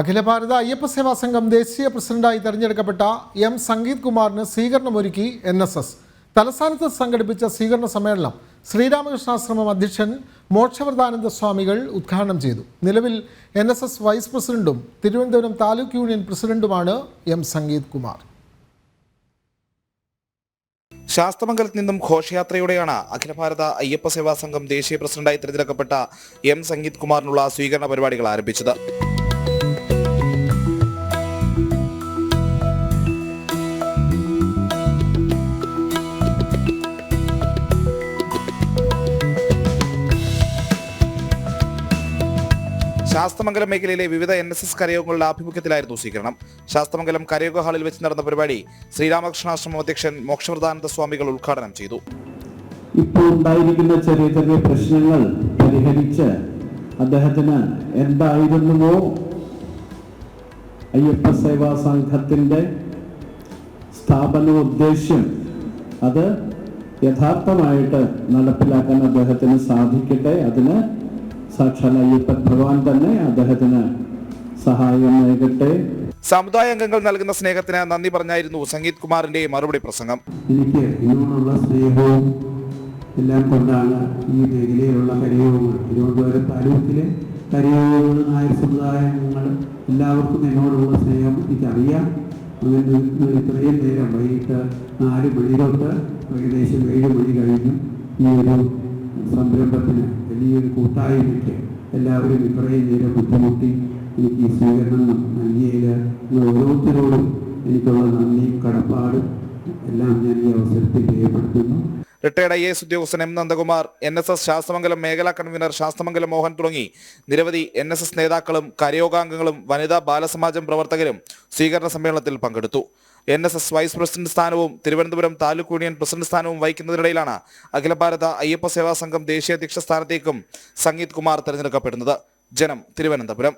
അഖില ഭാരത അയ്യപ്പ സേവാ സംഘം ദേശീയ പ്രസിഡന്റായി തെരഞ്ഞെടുക്കപ്പെട്ട എം സംഗീത് കുമാറിന് സ്വീകരണമൊരുക്കി എൻ എസ് എസ്. തലസ്ഥാനത്ത് സംഘടിപ്പിച്ച സ്വീകരണ സമ്മേളനം ശ്രീരാമകൃഷ്ണാശ്രമം അധ്യക്ഷൻ മോക്ഷവർദാനന്ദ സ്വാമികൾ ഉദ്ഘാടനം ചെയ്തു. നിലവിൽ എൻ എസ് എസ് വൈസ് പ്രസിഡന്റും തിരുവനന്തപുരം താലൂക്ക് യൂണിയൻ പ്രസിഡന്റുമാണ് എം സംഗീത് കുമാർ. ശാസ്തമംഗലത്ത് നിന്നും ഘോഷയാത്രയോടെയാണ് അഖില ഭാരത അയ്യപ്പ സേവാ സംഘം ദേശീയ പ്രസിഡന്റായി തിരഞ്ഞെടുക്കപ്പെട്ട എം സംഗീത് കുമാറിനുള്ള സ്വീകരണ പരിപാടികൾ ആരംഭിച്ചത്. ശാസ്തമംഗലം മേഖലയിലെ വിവിധ എൻ എസ് എസ് കരയോഗങ്ങളുടെ ആഭിമുഖ്യത്തിലായിരുന്നു സ്വീകരണം. ശാസ്ത്രമംഗലം കരയോഗ ഹാളിൽ വെച്ച് നടന്ന പരിപാടി ശ്രീരാമകൃഷ്ണാശ്രമം അധ്യക്ഷൻ മോക്ഷവ്രതാനന്ദ സ്വാമികൾ ഉദ്ഘാടനം ചെയ്തു. ഇപ്പോൾ ഉണ്ടായിരിക്കുന്ന ചെറിയ ചെറിയ പ്രശ്നങ്ങൾ പരിഹരിച്ച് അദ്ദേഹത്തിന് എന്തായിരുന്നുവോ? അയ്യപ്പ സേവാ സംഘത്തിന്റെ സ്ഥാപന ഉദ്ദേശ്യം അത് യഥാർത്ഥമായിട്ട് നടപ്പിലാക്കാൻ അദ്ദേഹത്തിന് സാധിക്കട്ടെ? അതിന് സാക്ഷാൽ അയ്യപ്പൻ ഭഗവാൻ തന്നെ അദ്ദേഹത്തിന് സഹായം നൽകട്ടെ. സമുദായ അംഗങ്ങൾ നൽകുന്ന സ്നേഹത്തിന് നന്ദി പറഞ്ഞായിരുന്നു സംഗീത് കുമാറിന്റെ മറുപടി പ്രസംഗം. എനിക്ക് ഇതിനോടുള്ള സ്നേഹവും എല്ലാം കൊണ്ടാണ് ഈ മേഖലയിലുള്ള കരയോഗങ്ങൾ തിരുവനന്തപുരം താലൂക്കിലെ കരയോഗങ്ങൾ നായർ സമുദായങ്ങൾ എല്ലാവർക്കും എന്നോടുള്ള സ്നേഹം എനിക്കറിയാം. അങ്ങനെ ഇത്രയും നേരം വൈകിട്ട് നാല് മണി തൊട്ട് ഏകദേശം ഏഴ് മണി കഴിഞ്ഞു ഈ ഒരു സംരംഭത്തിന്. വലിയൊരു കൂട്ടായ്മയ്ക്ക് എല്ലാവരും ഇത്രയും നേരം ബുദ്ധിമുട്ടി എനിക്ക് ഈ സ്വീകരണം നൽകിയതിൽ ഓരോരുത്തരോടും എനിക്കുള്ള നന്ദിയും കടപ്പാടും എല്ലാം ഞാൻ ഈ അവസരത്തിൽ രേഖപ്പെടുത്തുന്നു. റിട്ടയർഡ് ഐ എസ് ഉദ്യോഗസ്ഥൻ M Nandakumar N S S Sasthamangalam മേഖലാ കൺവീനർ ശാസ്തമംഗലം മോഹൻ തുടങ്ങി. നിരവധി എൻ എസ് എസ് നേതാക്കളും കരയോഗാംഗങ്ങളും വനിതാ ബാലസമാജം പ്രവർത്തകരും സ്വീകരണ സമ്മേളനത്തിൽ പങ്കെടുത്തു. N S S vice president സ്ഥാനവും തിരുവനന്തപുരം താലൂക്ക് യൂണിയൻ പ്രസിഡന്റ് സ്ഥാനവും വഹിക്കുന്നതിനിടയിലാണ് അഖില ഭാരത അയ്യപ്പ സേവാ സംഘം ദേശീയ അധ്യക്ഷ സ്ഥാനത്തേക്കും സംഗീത് കുമാർ തെരഞ്ഞെടുക്കപ്പെടുന്നത്. ജനം തിരുവനന്തപുരം.